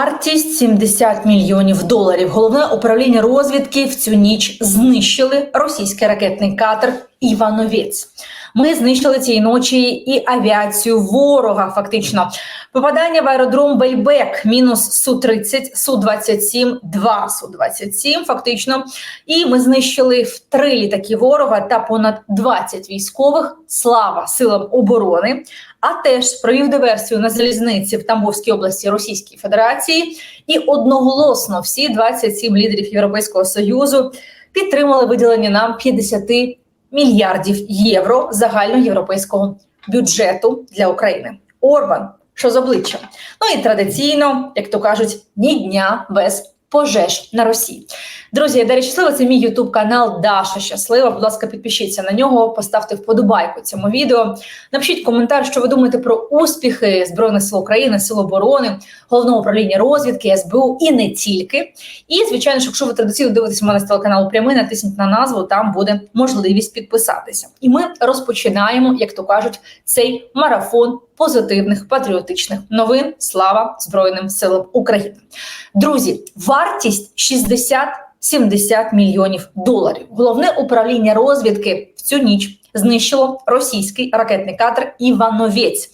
вартість 70 мільйонів доларів. Головне управління розвідки в цю ніч знищили російський ракетний катер Івановець. Ми знищили цієї ночі і авіацію ворога. Фактично, попадання в аеродром Бельбек, мінус су 30 су 27 2 су 27 Фактично, і ми знищили в три літаки ворога та понад 20 військових. Слава силам оборони. А теж провів диверсію на залізниці в Тамбовській області Російської Федерації, і одноголосно всі 27 лідерів Європейського союзу підтримали виділення нам 50 мільярдів євро загальноєвропейського бюджету для України. Орбан, що з обличчям? Ну і традиційно, як то кажуть, ні дня без пожеж на Росії. Друзі, я Дар'я Щаслива, це мій ютуб канал Даша Щаслива. Будь ласка, підпишіться на нього, поставте вподобайку цьому відео. Напишіть коментар, що ви думаєте про успіхи Збройних сил України, Сил оборони, головного управління розвідки, СБУ і не тільки. І звичайно, якщо ви традиційно дивитесь мене з телеканалу прямий, натисніть на назву, там буде можливість підписатися. І ми розпочинаємо, як то кажуть, цей марафон позитивних патріотичних новин. Слава Збройним силам України. Друзі, вартість 60-70 мільйонів доларів. Головне управління розвідки в цю ніч знищило російський ракетний катер Івановець.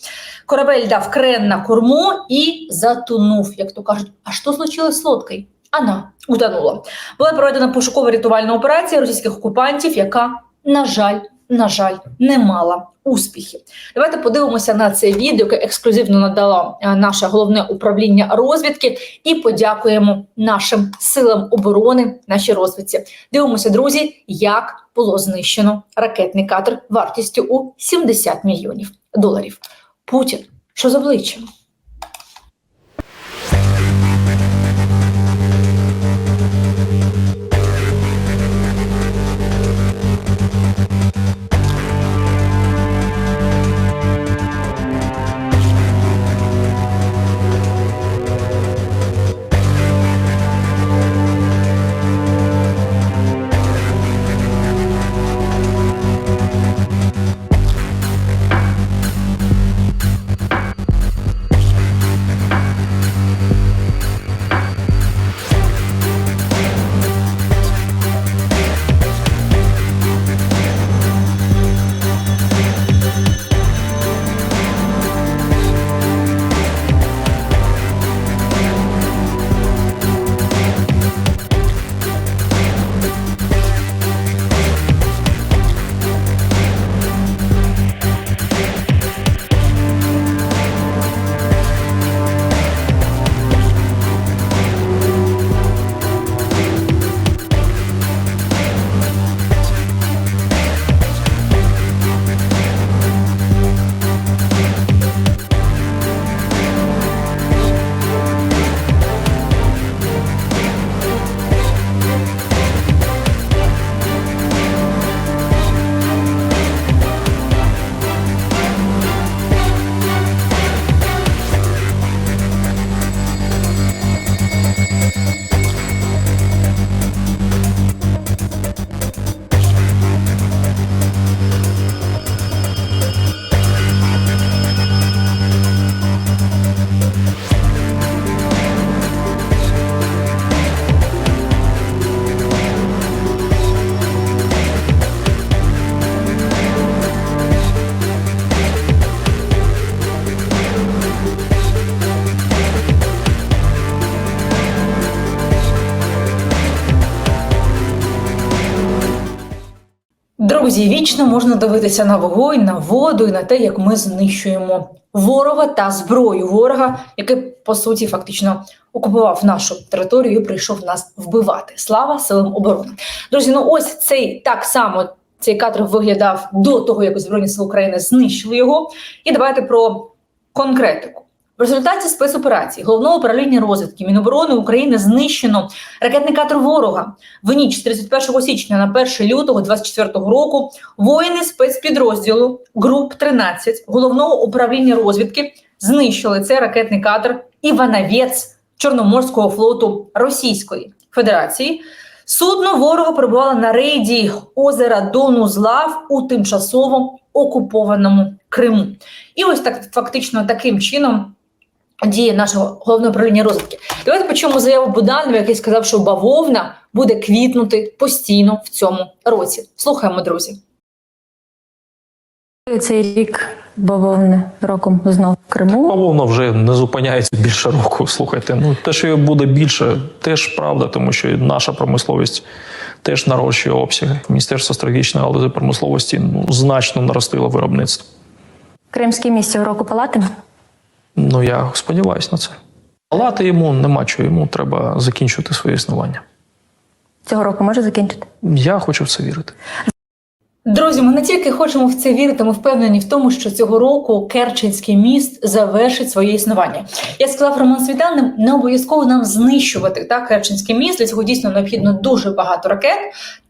Корабель дав крен на корму і затонув, як то кажуть. А що случилось лодкою? Вона утонула. Була проведена пошукова рятувальна операція російських окупантів, яка, на жаль, на жаль, не мала успіхів. Давайте подивимося на це відео, яке ексклюзивно надало е, наше головне управління розвідки, і подякуємо нашим силам оборони, нашій розвідці. Дивимося, друзі, як було знищено ракетний катер вартістю у 70 мільйонів доларів. Путін, що з обличчям? Друзі, вічно можна дивитися на вогонь, на воду і на те, як ми знищуємо ворога та зброю ворога, який по суті фактично окупував нашу територію і прийшов нас вбивати. Слава силам оборони. Друзі, ну ось цей так само цей кадр виглядав до того, як Збройні сили України знищили його. І давайте про конкретику. В результаті спецоперації головного управління розвідки Міноборони України знищено ракетний катер ворога в ніч з 31 січня на 1 лютого 24 року. Воїни спецпідрозділу груп 13 головного управління розвідки знищили цей ракетний катер Івановець Чорноморського флоту Російської Федерації. Судно ворога перебувало на рейді озера Донузлав у тимчасово окупованому Криму. І ось так фактично таким чином. Діє нашого головного управління розвідки. Давайте почуємо заяву Буданова, який сказав, що бавовна буде квітнути постійно в цьому році. Слухаємо, друзі. Цей рік бавовни роком знов в Криму. Бавовна вже не зупиняється більше року. Слухайте, ну те, що її буде більше, теж правда, тому що наша промисловість теж нарощує обсяги. Міністерство стратегічної галузі промисловості ну значно наростило виробництво. Кримський місць року палатиме. Ну я сподіваюся на це. Палати йому нема чого, йому треба закінчувати своє існування. Цього року може закінчити. Я хочу в це вірити. Друзі, ми не тільки хочемо в це вірити, ми впевнені в тому, що цього року Керченський міст завершить своє існування. Я сказав Роман Світанним, не обов'язково нам знищувати так, Керченський міст. Для цього дійсно необхідно дуже багато ракет.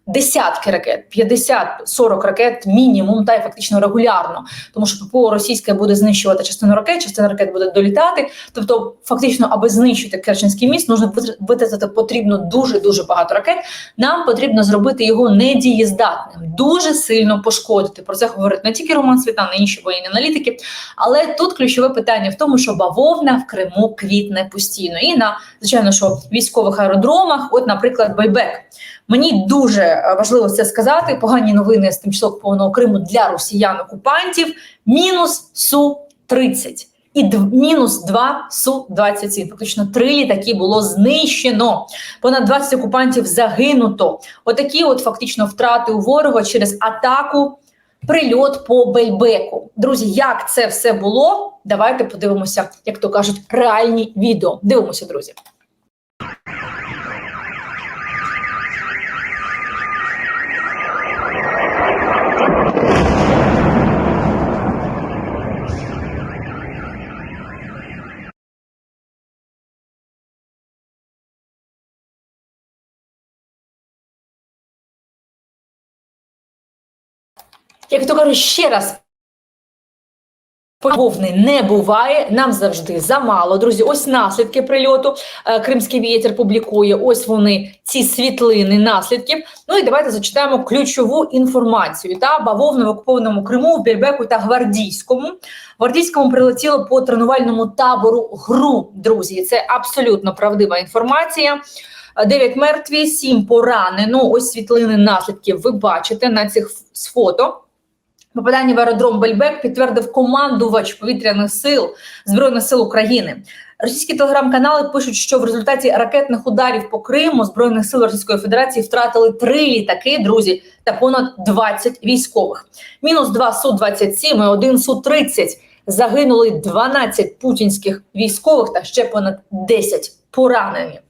Десятки ракет, 50-40 ракет мінімум, та й фактично регулярно, тому що ППО російське буде знищувати частину ракет, частина ракет буде долітати. Тобто, фактично, аби знищити Керченський міст, нужно витратити потрібно дуже дуже багато ракет. Нам потрібно зробити його недієздатним, дуже сильно пошкодити. Про це говорить не тільки Роман Світан, і інші воєнні аналітики. Але тут ключове питання в тому, що бавовна в Криму квітне постійно. І на звичайно, що військових аеродромах, от, наприклад, Байбек. Мені дуже е, важливо це сказати. Погані новини з тимчасово окупованого Криму для росіян-окупантів. Мінус су 30 і мінус 2 су 27 Фактично три літаки було знищено. Понад 20 окупантів загинуто. Отакі, от фактично, втрати у ворога через атаку. Прильот по Бельбеку. Друзі, як це все було? Давайте подивимося, як то кажуть, реальні відео. Дивимося, друзі. Як то кажуть, ще раз. Повни не буває, нам завжди замало. Друзі, ось наслідки прильоту. Е, Кримський вітер публікує. Ось вони, ці світлини наслідків. Ну і давайте зачитаємо ключову інформацію. Та бавовна в окупованому Криму, в Більбеку та Гвардійському. Гвардійському прилетіло по тренувальному табору ГРУ. Друзі, це абсолютно правдива інформація. Дев'ять мертві, сім поранено. Ось світлини наслідків. Ви бачите на цих з фото. Попадання в аеродром Бельбек підтвердив командувач повітряних сил Збройних сил України. Російські телеграм-канали пишуть, що в результаті ракетних ударів по Криму Збройних сил Російської Федерації втратили три літаки, друзі, та понад 20 військових. Мінус 2 Су-27 і 1 Су-30. Загинули 12 путінських військових та ще понад 10 поранені.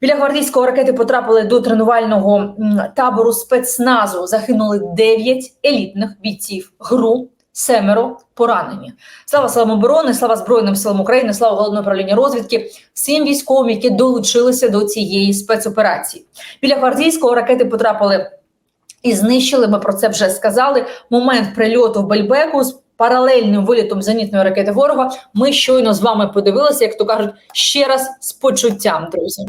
Біля гвардійського ракети потрапили до тренувального табору спецназу. Загинули 9 елітних бійців ГРУ, семеро поранені. Слава силам оборони, слава Збройним силам України, слава головному управлінню розвідки, всім військовим, які долучилися до цієї спецоперації. Біля гвардійського ракети потрапили і знищили. Ми про це вже сказали. Момент прильоту в Бельбеку паралельним вилітом зенітної ракети ворога. Ми щойно з вами подивилися, як то кажуть, ще раз з почуттям, друзі.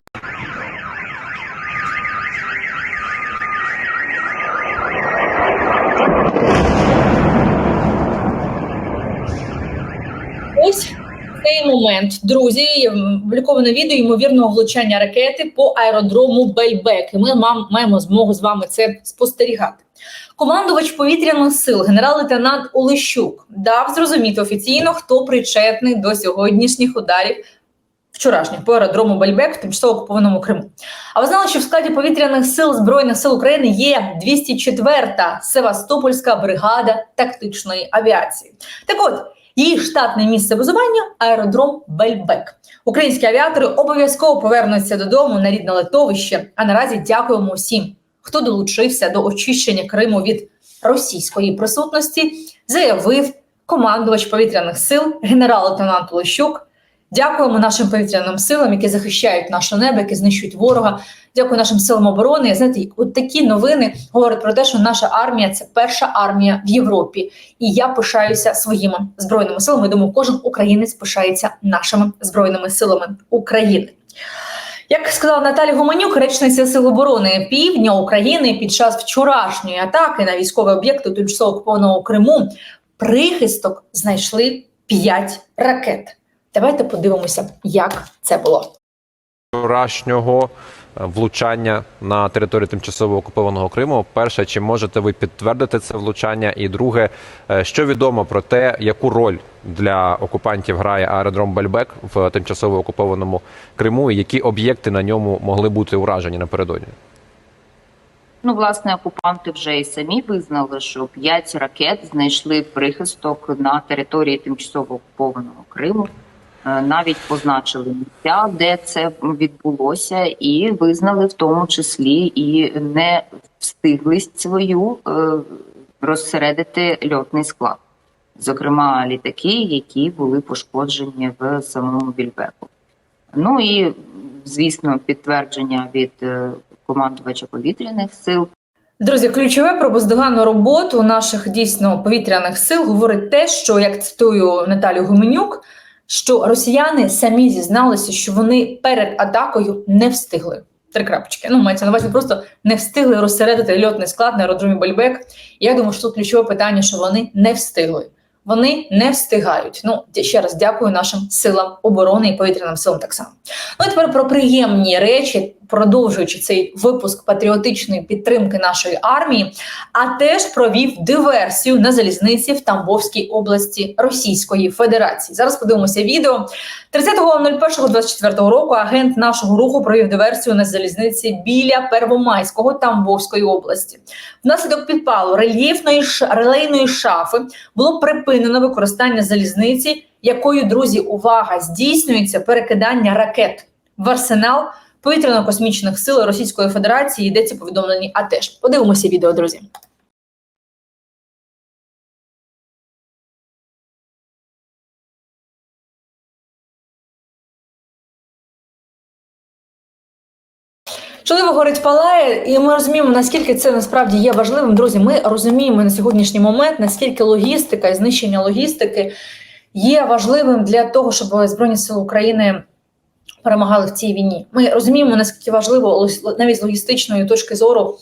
Ось цей момент, друзі, опубліковане відео ймовірного влучання ракети по аеродрому Бельбек. І ми маємо змогу з вами це спостерігати. Командувач повітряних сил, генерал-лейтенант Олещук, дав зрозуміти офіційно, хто причетний до сьогоднішніх ударів вчорашніх по аеродрому Бельбек в тимчасово окупованому Криму. А ви знали, що в складі повітряних сил Збройних сил України є 204-та Севастопольська бригада тактичної авіації. Так от. Її штатне місце базування аеродром Бельбек. Українські авіатори обов'язково повернуться додому на рідне литовище. А наразі дякуємо всім, хто долучився до очищення Криму від російської присутності, заявив командувач повітряних сил генерал-лейтенант Лощук. Дякуємо нашим повітряним силам, які захищають наше небо, які знищують ворога. Дякую нашим силам оборони. І, Знаєте, от такі новини говорять про те, що наша армія це перша армія в Європі. І я пишаюся своїми збройними силами. Думаю, кожен українець пишається нашими збройними силами України. Як сказала Наталя Гуменюк, речниця Сил оборони Півдня України під час вчорашньої атаки на військові об'єкти у тимчасово окупованого Криму прихисток знайшли 5 ракет. Давайте подивимося, як це було. вчорашнього е, влучання на території тимчасово окупованого Криму. Перше, чи можете ви підтвердити це влучання? І друге, е, що відомо про те, яку роль для окупантів грає аеродром Бельбек в тимчасово окупованому Криму, і які об'єкти на ньому могли бути уражені напередодні? Ну, власне, окупанти вже і самі визнали, що п'ять ракет знайшли прихисток на території тимчасово окупованого Криму. Е, Навіть позначили місця, де це відбулося, і визнали в тому числі і не встиглість свою е, розсередити льотний склад, зокрема літаки, які були пошкоджені в самому Більбеку. Ну і звісно, підтвердження від е, командувача повітряних сил Друзі, ключове про бездоганну роботу наших дійсно повітряних сил говорить те, що як цитую Наталю Гуменюк, що росіяни самі зізналися, що вони перед атакою не встигли. Три крапочки. Ну, мається на увазі, просто не встигли розсередити льотний склад на аеродромі Бальбек. Я думаю, що тут ключове питання, що вони не встигли. Вони не встигають. Ну ще раз дякую нашим силам оборони і повітряним силам так само. Ну і тепер про приємні речі, продовжуючи цей випуск патріотичної підтримки нашої армії, а теж провів диверсію на залізниці в Тамбовській області Російської Федерації. Зараз подивимося відео. 30.01.24 року агент нашого руху провів диверсію на залізниці біля Первомайського Тамбовської області. Внаслідок підпалу рельєфної релейної шафи було припинено використання залізниці, якою друзі, увага здійснюється перекидання ракет в арсенал повітряно-космічних сил Російської Федерації. Йдеться повідомлені. А теж подивимося відео, друзі. Чоловік горить палає, і ми розуміємо, наскільки це насправді є важливим. Друзі, ми розуміємо на сьогоднішній момент, наскільки логістика і знищення логістики є важливим для того, щоб Збройні Сили України перемагали в цій війні. Ми розуміємо, наскільки важливо навіть з логістичної точки зору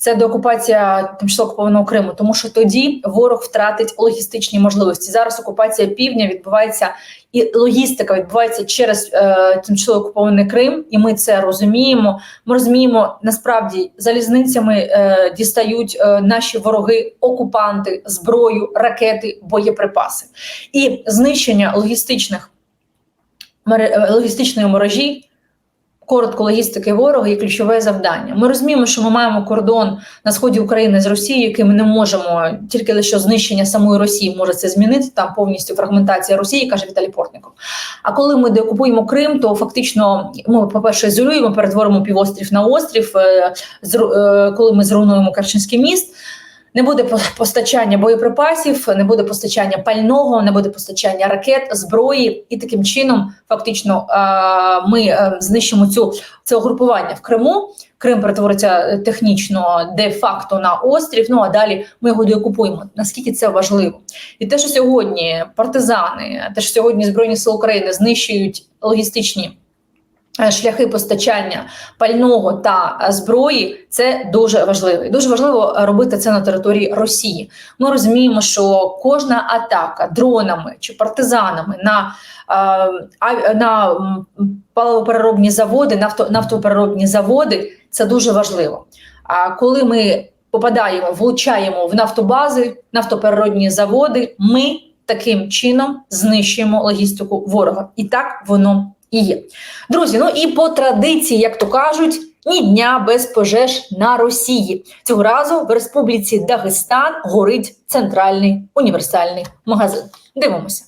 це деокупація тимчасово окупованого Криму, тому що тоді ворог втратить логістичні можливості. Зараз окупація півдня відбувається і логістика відбувається через е, тимчасово окупований Крим, і ми це розуміємо. Ми розуміємо, насправді залізницями е, дістають е, наші вороги, окупанти, зброю, ракети, боєприпаси і знищення логістичних логістичної мережі. Коротко логістики ворога є ключове завдання. Ми розуміємо, що ми маємо кордон на сході України з Росією, який ми не можемо тільки лише знищення самої Росії може це змінити. Там повністю фрагментація Росії, каже Віталій Портников. А коли ми деокупуємо Крим, то фактично ми, по-перше, ізолюємо, перетворимо півострів на острів. е, е, Коли ми зруйнуємо Керченський міст. Не буде по- постачання боєприпасів, не буде постачання пального, не буде постачання ракет, зброї, і таким чином, фактично, е, ми е, знищимо цю це угрупування в Криму. Крим перетвориться технічно де-факто на острів. Ну а далі ми його деокупуємо. Наскільки це важливо? І те, що сьогодні партизани, те, що сьогодні збройні сили України знищують логістичні. Е, Шляхи постачання пального та е, зброї це дуже важливо. І дуже важливо е, робити це на території Росії. Ми розуміємо, що кожна атака дронами чи партизанами на, на паливопереробні заводи, нафто, нафтопереробні заводи це дуже важливо. А коли ми попадаємо, влучаємо в нафтобази, нафтопереробні заводи, ми таким чином знищуємо логістику ворога. І так воно і є. Друзі, ну і по традиції, як то кажуть, ні дня без пожеж на Росії. Цього разу в Республіці Дагестан горить центральний універсальний магазин. Дивимося.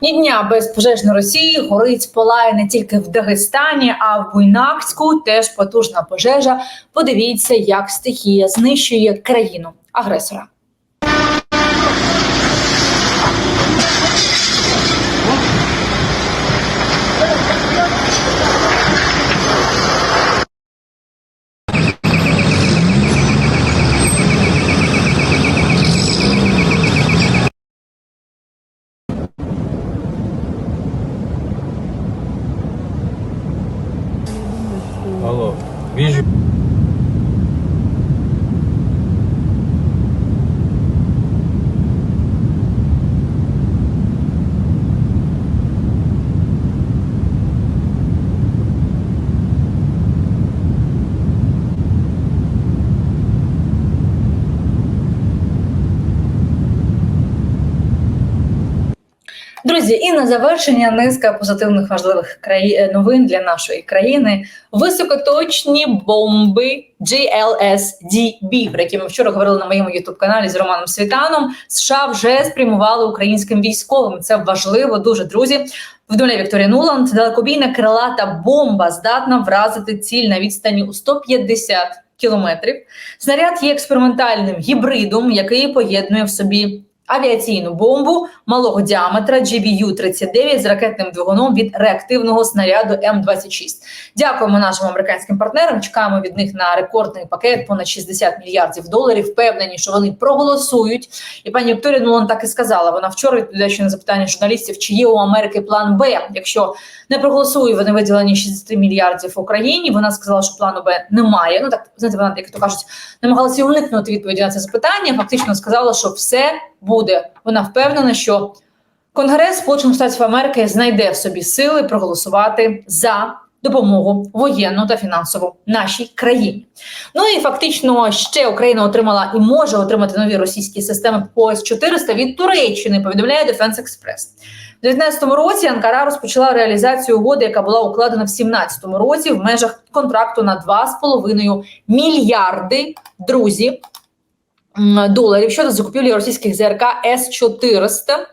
Ні дня без пожежної Росії горить палає не тільки в Дагестані, а в Буйнакську теж потужна пожежа. Подивіться, як стихія знищує країну агресора. Falou. Beijo. Друзі, і на завершення низка позитивних важливих краї... е, новин для нашої країни. Високоточні бомби GLSDB, про які ми вчора говорили на моєму ютуб каналі з Романом Світаном. США вже спрямували українським військовим. Це важливо, дуже друзі. Вдоля Вікторія Нуланд далекобійна крилата бомба здатна вразити ціль на відстані у 150 кілометрів. Снаряд є експериментальним гібридом, який поєднує в собі авіаційну бомбу малого діаметра GBU-39 з ракетним двигуном від реактивного снаряду М26. Дякуємо нашим американським партнерам. Чекаємо від них на рекордний пакет понад 60 мільярдів доларів. Впевнені, що вони проголосують. І пані Вікторія Нулан так і сказала. Вона вчора відповідаючи на запитання журналістів, чи є у Америки план Б, якщо не проголосують вони виділені 60 мільярдів Україні. Вона сказала, що плану Б немає. Ну так знаєте, вона як то кажуть, намагалася уникнути відповіді на це запитання. Фактично сказала, що все буде. Вона впевнена, що Конгрес Сполучених Штатів Америки знайде в собі сили проголосувати за допомогу воєнну та фінансову нашій країні. Ну і фактично ще Україна отримала і може отримати нові російські системи ПОС 400 від Туреччини. Повідомляє Defense Express. У 2019 році Анкара розпочала реалізацію угоди, яка була укладена в 2017 році в межах контракту на 2,5 мільярди друзі доларів щодо закупівлі російських ЗРК С-400.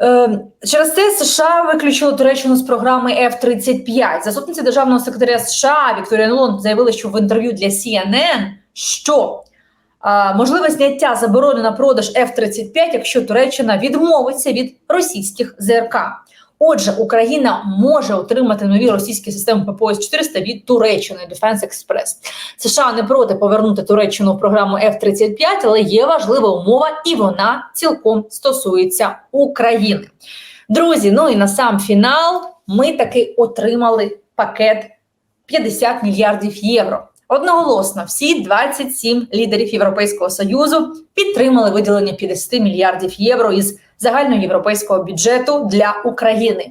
Е, Через це США виключили Туреччину з програми F-35. Заступниця державного секретаря США Вікторія Нуланд заявила, що в інтерв'ю для CNN, що можливе зняття заборони на продаж F-35, якщо Туреччина відмовиться від російських ЗРК. Отже, Україна може отримати нові російські системи ППО 400 від Туреччини Defense Express. США не проти повернути Туреччину в програму F-35, але є важлива умова, і вона цілком стосується України. Друзі, ну і на сам фінал ми таки отримали пакет 50 мільярдів євро. Одноголосно всі 27 лідерів Європейського союзу підтримали виділення 50 мільярдів євро із загальноєвропейського бюджету для України.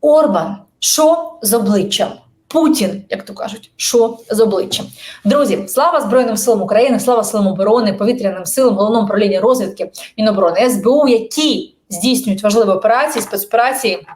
Орбан, що з обличчям? Путін, як то кажуть, що з обличчям. Друзі, слава Збройним силам України, слава силам оборони, повітряним силам, головному управлінню розвідки Міноборони СБУ, які здійснюють важливі операції, спецоперації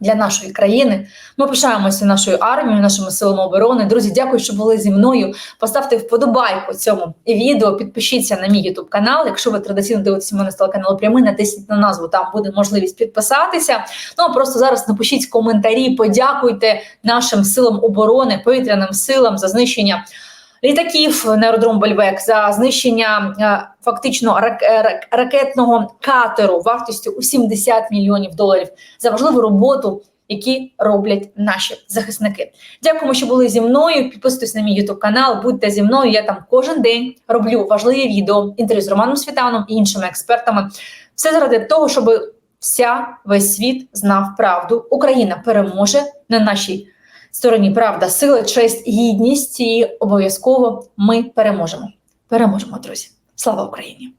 для нашої країни. Ми пишаємося нашою армією, нашими силами оборони. Друзі, дякую, що були зі мною. Поставте вподобайку цьому відео, підпишіться на мій YouTube канал. Якщо ви традиційно дивитеся мене з телеканалу прямий, натисніть на назву, там буде можливість підписатися. Ну а просто зараз напишіть коментарі, подякуйте нашим силам оборони, повітряним силам за знищення. Літаків на аеродром Бельбек за знищення е, фактично е, рак- ракетного катеру вартістю у 70 мільйонів доларів за важливу роботу, які роблять наші захисники. Дякуємо, що були зі мною. Підписуйтесь на мій YouTube канал, будьте зі мною. Я там кожен день роблю важливі відео, інтерв'ю з Романом Світаном і іншими експертами. Все заради того, щоб вся весь світ знав правду. Україна переможе на нашій стороні правда, сила, честь, гідність, і обов'язково ми переможемо. Переможемо, друзі. Слава Україні!